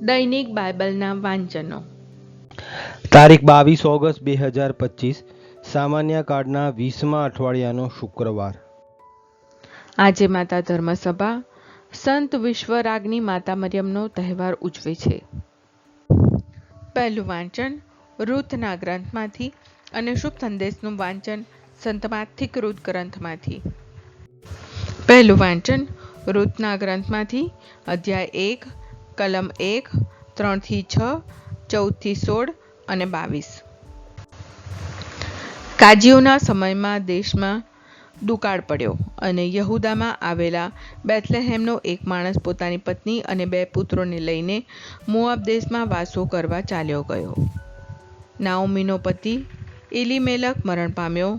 દૈનિક બાઇબલના વાંચનો. તારીખ બાવીસ ઓગસ્ટ બે હજાર પચીસ સામાન્ય કાર્ડના વીસમા અઠવાડિયાનો શુક્રવાર. આજે માતા ધર્મસભા સંત વિશ્વરાગની માતા મરિયમનો તહેવાર ઉજવે છે. પહેલું વાંચન રૂથના ગ્રંથમાંથી અને શુભ સંદેશનું વાંચન સંતમાથિક રૂથ ગ્રંથમાંથી. પહેલું વાંચન રૂથના ગ્રંથમાંથી અધ્યાય એક કલમ એક, ત્રણથી છ, ચૌદથી સોળ અને બાવીસ. કાજીઓના સમયમાં દેશમાં દુકાળ પડ્યો અને યહુદામાં આવેલા બેથલેહેમનો એક માણસ પોતાની પત્ની અને બે પુત્રોને લઈને મોઆબ દેશમાં વાસો કરવા ચાલ્યો ગયો. નાઓમીનો પતિ એલીમેલક મરણ પામ્યો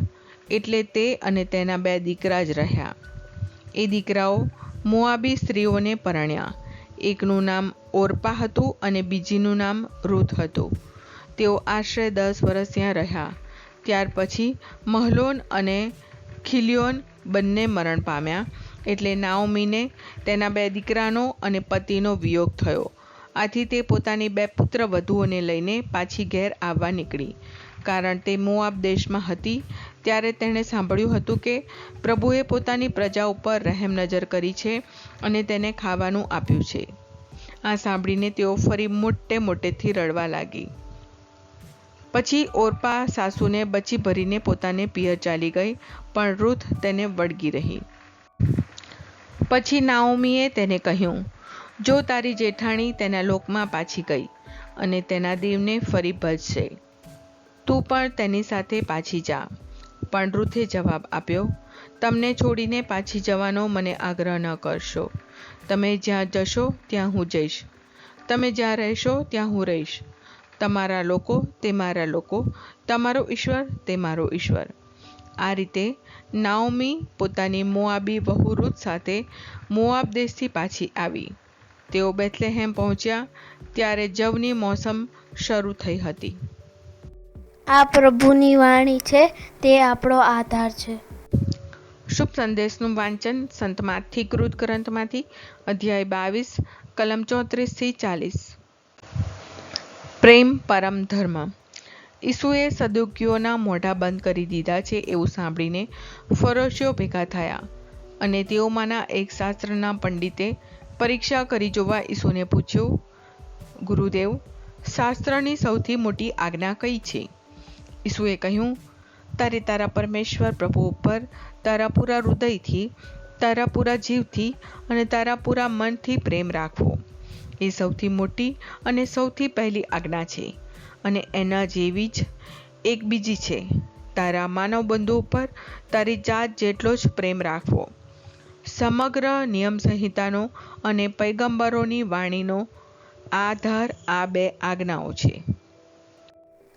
એટલે તે અને તેના બે દીકરા જ રહ્યા. એ દીકરાઓ મોઆબી સ્ત્રીઓને પરણ્યા એકનું નામ ઓરપા હતું અને બીજીનું નામ રૂથ હતું. તેઓ આશરે દસ વર્ષ ત્યાં રહ્યા. ત્યાર પછી મહલોન અને ખિલિયોન બંને મરણ પામ્યા એટલે નાઓમીને તેના બે દીકરાનો અને પતિનો વિયોગ થયો. આથી તે પોતાની બે પુત્ર વધુઓને લઈને પાછી ઘેર આવવા નીકળી. કારણ તે મોઆબ દેશમાં હતી ત્યારે તેણે સાંભળ્યું હતું કે પ્રભુએ પોતાની પ્રજા ઉપર રહેમ નજર કરી છે અને તેને ખાવાનું આપ્યું છે. આ સાંભળીને તેઓ ફરી મોટે મોટેથી રડવા લાગી. પછી ઓરપા સાસુને બચી ભરીને પોતાને પિયર ચાલી ગઈ, પણ રૂથ તેને વળગી રહી. પછી નાઓમીએ તેને કહ્યું, જો તારી જેઠાણી તેના લોકમાં પાછી ગઈ અને તેના દીવને ફરી ભજશે, તું પણ તેની સાથે પાછી જા. પણ રૂથે જવાબ આપ્યો, તમને છોડીને પાછી જવાનો મને આગ્રહ ન કરશો. તમે જ્યાં જશો ત્યાં હું જઈશ. તમે જ્યાં રહેશો ત્યાં હું રહીશ. તમારા લોકો તે મારા લોકો, તમારો ઈશ્વર તે મારો ઈશ્વર. આ રીતે નાઓમી પોતાની મોઆબી વહુ સાથે મોઆબ દેશથી પાછી આવી. તેઓ બેથલેહેમ પહોંચ્યા, ત્યારે જવની મોસમ શરૂ થઈ હતી. આ પ્રભુની વાણી છે, તે આપણો આધાર છે. શુભ સંદેશનું વાંચન સંતમાંથી કૃત ગ્રંથમાંથી, અધ્યાય બાવીસ, કલમ ચોત્રીસથી ચાલીસ. પ્રેમ પરમ ધર્મ. ઈસુએ સદુકીઓના મોઢા બંધ કરી દીધા છે એવું સાંભળીને ફરોશીઓ ભેગા થયા અને તેઓમાંના એક શાસ્ત્રના પંડિતે પરીક્ષા કરી જોવા ઈસુને પૂછ્યું, ગુરુદેવ, શાસ્ત્રની સૌથી મોટી આજ્ઞા કઈ છે? ઈસુએ કહ્યું, તારે તારા પરમેશ્વર પ્રભુ ઉપર તારા પૂરા હૃદયથી, તારા પૂરા જીવથી અને તારા પૂરા મનથી પ્રેમ રાખવો. એ સૌથી મોટી અને સૌથી પહેલી આજ્ઞા છે અને એના જેવી જ એક બીજી છે. તારા માનવ બંધુ ઉપર તારી જાત જેટલો જ પ્રેમ રાખવો. સમગ્ર નિયમ સંહિતાનો અને પૈગંબરોની વાણીનો આધાર આ બે આજ્ઞાઓ છે.